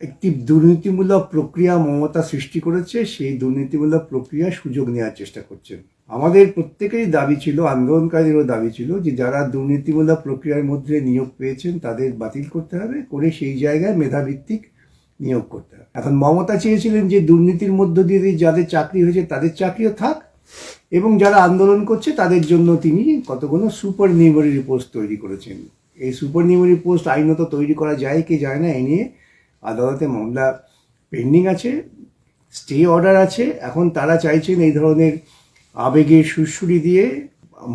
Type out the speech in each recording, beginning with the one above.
একটি দুর্নীতিমূলক প্রক্রিয়া মমতা সৃষ্টি করেছে, সেই দুর্নীতিমূলক প্রক্রিয়া সুযোগ নেওয়ার চেষ্টা করছেন আমাদের প্রত্যেকেরই দাবি ছিল, আন্দোলনকারীদেরও দাবি ছিল, যে যারা দুর্নীতিমূলক প্রক্রিয়ার মধ্যে নিয়োগ পেয়েছেন, তাদের বাতিল করতে হবে, করে সেই জায়গায় মেধাভিত্তিক নিয়োগ করতে হবে। এখন মমতা চেয়েছিলেন যে দুর্নীতির মধ্য দিয়ে যাদের চাকরি হয়েছে, তাদের চাকরিও থাক, এবং যারা আন্দোলন করছে, তাদের জন্য তিনি কতগুলো সুপার নিউমারি পোস্ট তৈরি করেছেন। এই সুপার নিউমারি পোস্ট আইনত তৈরি করা যায় কি যায় না, এ নিয়ে আদালতে মামলা পেন্ডিং আছে, স্টে অর্ডার আছে। এখন তারা চাইছেন এই ধরনের আবেগের সুরসুরি দিয়ে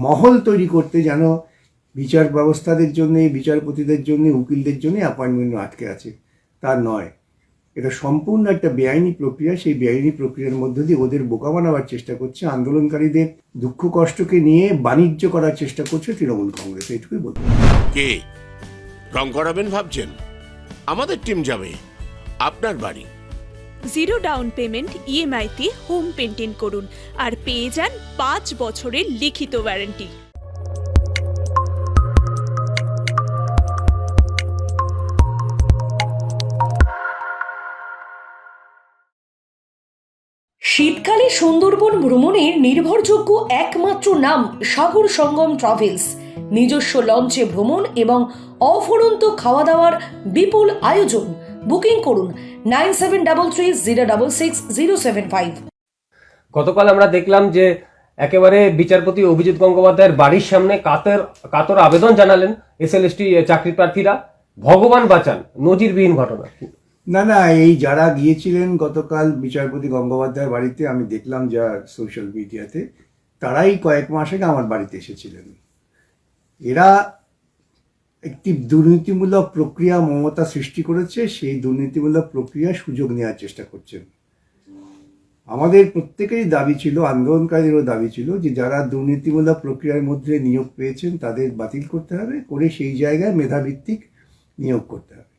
মহল তৈরি করতে যেন বিচার ব্যবস্থাদের জন্য, বিচারপতিদের জন্য, উকিলদের জন্য অ্যাপয়েন্টমেন্ট আটকে আছে। তা নয়। এটা সম্পূর্ণ একটা বেআইনি প্রক্রিয়া। সেই বেআইনি প্রক্রিয়ার মধ্য দিয়ে ওদের বোকা বানাবার চেষ্টা করছে। আন্দোলনকারীদের দুঃখ কষ্টকে নিয়ে বাণিজ্য করার চেষ্টা করছে তৃণমূল কংগ্রেস। এইটুকুই বলতে কে? রং করাবেন ভাবছেন? আমাদের টিম যাবে। আপনার বাড়ি। জিরো ডাউন পেমেন্ট ইএমআইতে হোম পেন্টিং করুন আর পেয়ে যান পাঁচ বছরের লিখিত ওয়ারেন্টি শীতকালে সুন্দরবন ভ্রমণের নির্ভরযোগ্য একমাত্র নাম সাগর সঙ্গম ট্রাভেলস। নিজস্ব লঞ্চে ভ্রমণ এবং অফুরন্ত খাওয়া দাওয়ার বিপুল আয়োজন। বুকিং করুন nine seven double three zero double six zero seven five. গতকাল আমরা দেখলাম যে একেবারে বিচারপতি অভিজিৎ গঙ্গোপাধ্যায়ের বাড়ির সামনে কাতর কাতর আবেদন জানালেন এস এসএলএসটি চাকরি প্রার্থীরা। ভগবান বাঁচান নজিরবিহীন ঘটনা। না না এই যারা গিয়েছিলেন গতকাল বিচারপতি গঙ্গোপাধ্যায়ের বাড়িতে আমি দেখলাম যা সোশ্যাল মিডিয়াতে তারাই কয়েক মাস আগে আমার বাড়িতে এসেছিলেন। এরা একটি দুর্নীতিমূলক প্রক্রিয়া মমতা সৃষ্টি করেছে, সেই দুর্নীতিমূলক প্রক্রিয়া সুযোগ নেওয়ার চেষ্টা করছেন আমাদের প্রত্যেকেরই দাবি ছিল আন্দোলনকারীরও দাবি ছিল যে যারা দুর্নীতিমূলক প্রক্রিয়ার মধ্যে নিয়োগ পেয়েছেন তাদের বাতিল করতে হবে, করে সেই জায়গায় মেধাভিত্তিক নিয়োগ করতে হবে।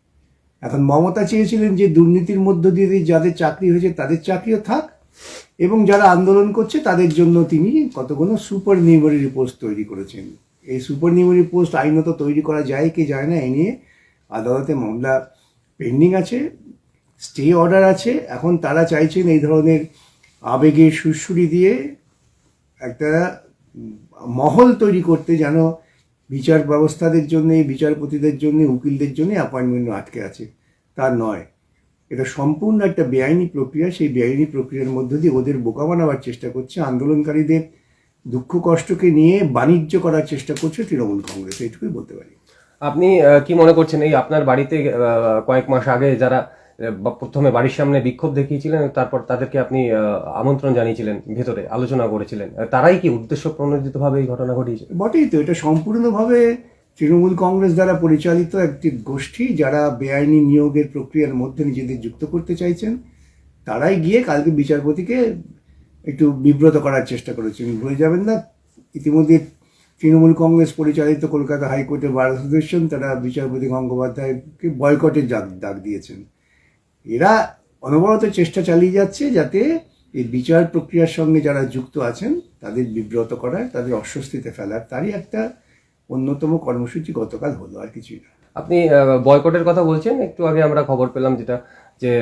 এখন মমতা চেয়েছিলেন যে দুর্নীতির মধ্য দিয়ে যাদের চাকরি হয়েছে তাদের চাকরিও থাক, এবং যারা আন্দোলন করছে তাদের জন্য তিনি কতগুলো সুপার নিউমারি পোস্ট তৈরি করেছেন। এই সুপার নিউমারি পোস্ট আইনত তৈরি করা যায় কি যায় না, এ নিয়ে আদালতে মামলা পেন্ডিং আছে, স্টে অর্ডার আছে। এখন তারা চাইছেন এই ধরনের আবেগের সুরসুরি দিয়ে একটা মহল তৈরি করতে যেন বিচার ব্যবস্থাদের জন্য, বিচারপতিদের জন্য, উকিলদের জন্য অ্যাপয়েন্টমেন্ট আটকে আছে। তা নয়। এটা সম্পূর্ণ একটা বেআইনি প্রক্রিয়া। সেই বেআইনি প্রক্রিয়ার মধ্য দিয়ে ওদের বোকা বানাবার চেষ্টা করছে আন্দোলনকারীদের দুঃখ কষ্টকে নিয়ে বাণিজ্য করার চেষ্টা করছে তৃণমূল কংগ্রেস এইটুকুই বলতে পারি। আপনি কি মনে করছেন এই আপনার বাড়িতে কয়েক মাস আগে যারা প্রথমে বাড়ির সামনে বিক্ষোভ দেখিয়েছিলেন তারপর তাদেরকে আপনি আমন্ত্রণ জানিয়েছিলেন ভেতরে আলোচনা করেছিলেন তারাই কি উদ্দেশ্য প্রণোদিতভাবে এই ঘটনা ঘটিয়েছে? বটেই তো এটা সম্পূর্ণভাবে তৃণমূল কংগ্রেস দ্বারা পরিচালিত একটি গোষ্ঠী যারা বেআইনি নিয়োগের প্রক্রিয়ার মধ্যে নিজেদের যুক্ত করতে চাইছেন তারাই গিয়ে কালকে বিচারপতিকে একটু বিব্রত করার চেষ্টা করেছেন ভুলে যাবেন না। ইতিমধ্যে তৃণমূল কংগ্রেস পরিচালিত কলকাতা হাইকোর্টের বার অ্যাসোসিয়েশন তারা বিচারপতি গঙ্গোপাধ্যায়কে বয়কটের ডাক ডাক দিয়েছেন। এরা অনবরত চেষ্টা চালিয়ে যাচ্ছে যাতে এই বিচার প্রক্রিয়ার সঙ্গে যারা যুক্ত আছেন, তাদের বিব্রত করার, তাদের অস্বস্তিতে ফেলার, তারই একটা অন্যতম কর্মসূচি গতকাল হলো, আর কিছুই না। আপনি বয়কটের কথা বলছেন, একটু আগে আমরা খবর পেলাম যেটা যে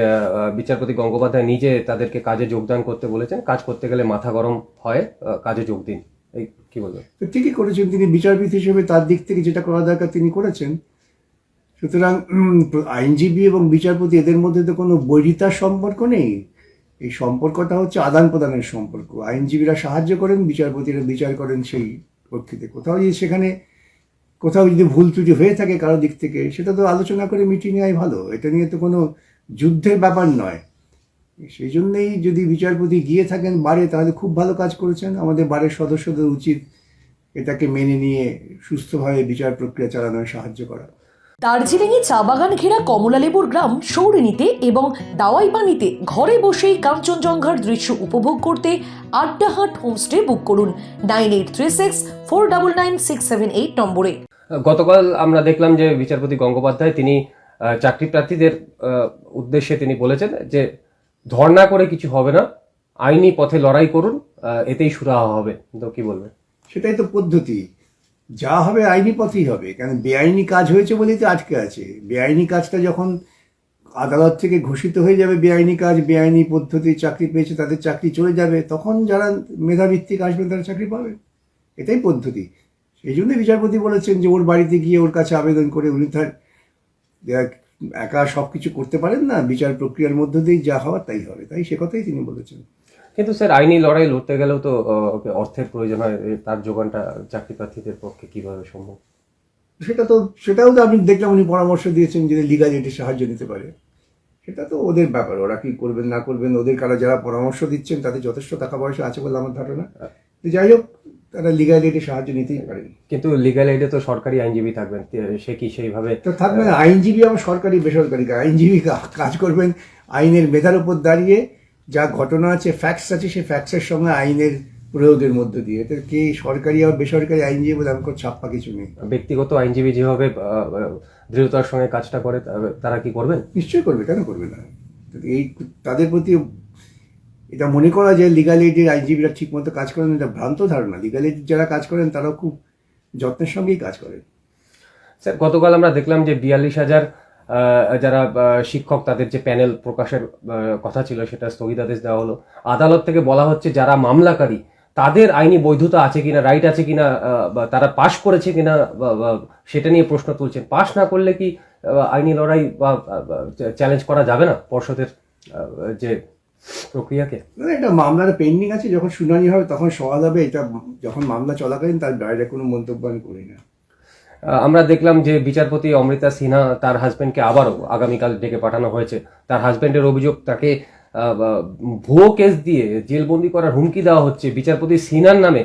বিচারপতি গঙ্গোপাধ্যায় নিজে তাদেরকে কাজে যোগদান করতে বলেছেন। কাজ করতে গেলে মাথা গরম হয় কাজে যোগ দিন। এই, কি বলবেন? ঠিকই করেছেন তিনি। বিচারপতি হিসেবে তার দিক থেকে যেটা করা দরকার তিনি করেছেন। সুতরাং আইনজীবী এবং বিচারপতি, এদের মধ্যে তো কোনো বৈরিতার সম্পর্ক নেই। এই সম্পর্কটা হচ্ছে আদান প্রদানের সম্পর্ক। আইনজীবীরা সাহায্য করেন, বিচারপতিরা বিচার করেন সেই প্রেক্ষিতে কোথাও যদি সেখানে, কোথাও যদি ভুল ত্রুটি হয়ে থাকে কারও দিক থেকে, সেটা তো আলোচনা করে মিটিয়ে নেওয়াই ভালো। এটা নিয়ে তো কোনো যুদ্ধের ব্যাপার নয়। সেই জন্যেই যদি বিচারপতি গিয়ে থাকেন বারে তাহলে খুব ভালো কাজ করেছেন। আমাদের বারের সদস্যদের উচিত এটাকে মেনে নিয়ে সুস্থভাবে বিচার প্রক্রিয়া চালানোয় সাহায্য করা। দার্জিলিংয়ে চা বাগান ঘেরা কমলালেবুর গ্রাম সৌরিনীতে এবং দাওয়াইপানিতে ঘরে বসেই কাঞ্চনজঙ্ঘার দৃশ্য উপভোগ করতে আড্ডাহাট হোমস্টে বুক করুন nine eight three six four double nine six seven eight নম্বরে। গতকাল আমরা দেখলাম যে বিচারপতি গঙ্গোপাধ্যায় তিনি চাকরি প্রার্থীদের উদ্দেশ্যে তিনি বলেছেন যে ধর্ণা করে কিছু হবে না, আইনি পথে লড়াই করুন এতেই সুরাহা হবে। তো কি বলবেন? সেটাই তো পদ্ধতি। যা হবে আইনি পথেই হবে, কারণ বেআইনি কাজ হয়েছে বলেই তো আটকে আছে। বেআইনি কাজটা যখন আদালত থেকে ঘোষিত হয়ে যাবে, বেআইনি কাজ, বেআইনি পদ্ধতি চাকরি পেয়েছে, তাদের চাকরি চলে যাবে, তখন যারা মেধাভিত্তিক আসবেন তারা চাকরি পাবে। এটাই পদ্ধতি। সেই জন্য বিচারপতি বলেছেন যে ওর বাড়িতে গিয়ে ওর কাছে আবেদন করে উনি তার একা সব কিছু করতে পারেন না বিচার প্রক্রিয়ার মধ্য দিয়েই যা হওয়ার তাই হবে। তাই সে কথাই তিনি বলেছেন। কিন্তু স্যার আইনি লড়াই লড়তে গেলেও তো অর্থের প্রয়োজন হয় তার যোগানটা চাকরি প্রার্থীদের পক্ষে কীভাবে সম্ভব? সেটা তো সেটাও তো আপনি দেখলাম উনি পরামর্শ দিয়েছেন যে লিগাল এডের সাহায্য নিতে পারে। সেটা তো ওদের ব্যাপার ওরা কি করবেন না করবেন ওদের কারা যারা পরামর্শ দিচ্ছেন তাদের যথেষ্ট টাকা পয়সা আছে বলে আমার ধারণা। তো যাই হোক তারা লিগাল এডের সাহায্য নিতেই পারেন কিন্তু লিগাল এইডে তো সরকারি আইনজীবী থাকবেন সে কি সেইভাবে? তো থাকবে না, আইনজীবী আবার সরকারি বেসরকারি আইনজীবী কাজ করবেন। আইনের মেধার উপর দাঁড়িয়ে যা ঘটনা আছে ফ্যাক্টস আছে সেই ফ্যাক্টসের সঙ্গে আইনের প্রয়োগের মধ্য দিয়ে। এতে কে সরকারি আর বেসরকারি আইনজীবী বলে আমার ছাপ্পা কিছু নেই। ব্যক্তিগত আইনজীবী যেভাবে দৃঢ়তার সঙ্গে কাজটা করে তারা কি করবেন? নিশ্চয়ই করবে কেন করবে না? এই তাদের প্রতি এটা মনে করা যে লিগাল এইডের আইনজীবীরা ঠিক মতো কাজ করেন এটা ভ্রান্ত ধারণা। লিগাল এইড যারা কাজ করেন, তারাও খুব যত্নের সঙ্গেই কাজ করেন। স্যার, গতকাল আমরা দেখলাম যে বিয়াল্লিশ হাজার যারা শিক্ষক, তাদের যে প্যানেল প্রকাশের কথা ছিল, সেটা স্থগিতাদেশ দেওয়া হলো। আদালত থেকে বলা হচ্ছে, যারা মামলাকারী, তাদের আইনি বৈধতা আছে কিনা রাইট আছে কিনা তারা পাশ করেছে কিনা সেটা নিয়ে প্রশ্ন তুলছেন। পাশ না করলে কি আইনি লড়াই বা চ্যালেঞ্জ করা যাবে না? পর্ষদের যে প্রক্রিয়াকে না, এটা মামলার পেন্ডিং আছে যখন শুনানি হবে তখন সওয়াল হবে এটা যখন মামলা চলাকালীন তার বাইরে কোনো মন্তব্য আমি করি না। আমরা দেখলাম যে বিচারপতি অমৃতা সিনহা তার হাজব্যান্ডকে আবারও আগামীকাল ডেকে পাঠানো হয়েছে। তার হাজব্যান্ডের অভিযোগ তাকে ভুয়ো কেস দিয়ে জেলবন্দি করার হুমকি দেওয়া হচ্ছে। বিচারপতি সিনহার নামে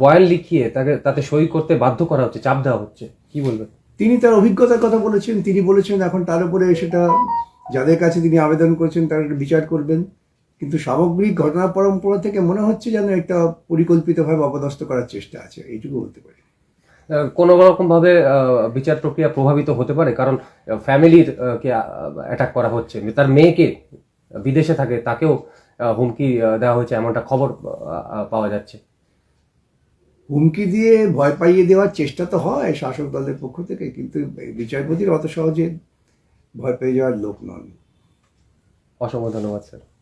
বয়ান লিখিয়ে তাকে তাতে সই করতে বাধ্য করা হচ্ছে চাপ দেওয়া হচ্ছে। কি বলবেন? তিনি তার অভিজ্ঞতার কথা বলেছেন তিনি বলেছেন এখন তার উপরে সেটা যাদের কাছে তিনি আবেদন করেছেন তারা একটা বিচার করবেন। কিন্তু সামগ্রিক ঘটনা পরম্পরা থেকে মনে হচ্ছে যেন একটা পরিকল্পিতভাবে অপদস্থ করার চেষ্টা আছে এইটুকু বলতে পারি। কোনো রকমভাবে বিচার প্রক্রিয়া প্রভাবিত হতে পারে কারণ ফ্যামিলির কে অ্যাটাক করা হচ্ছে। তার মেয়েকে বিদেশে থাকে তাকেও হুমকি দেওয়া হয়েছে এমনটা খবর পাওয়া যাচ্ছে। হুমকি দিয়ে ভয় পাইয়ে দেওয়ার চেষ্টা তো হয় শাসক দলের পক্ষ থেকে কিন্তু বিচারপতির অত সহজে ভয় পেয়ে যাওয়ার লোক নন। অসংখ্য ধন্যবাদ স্যার।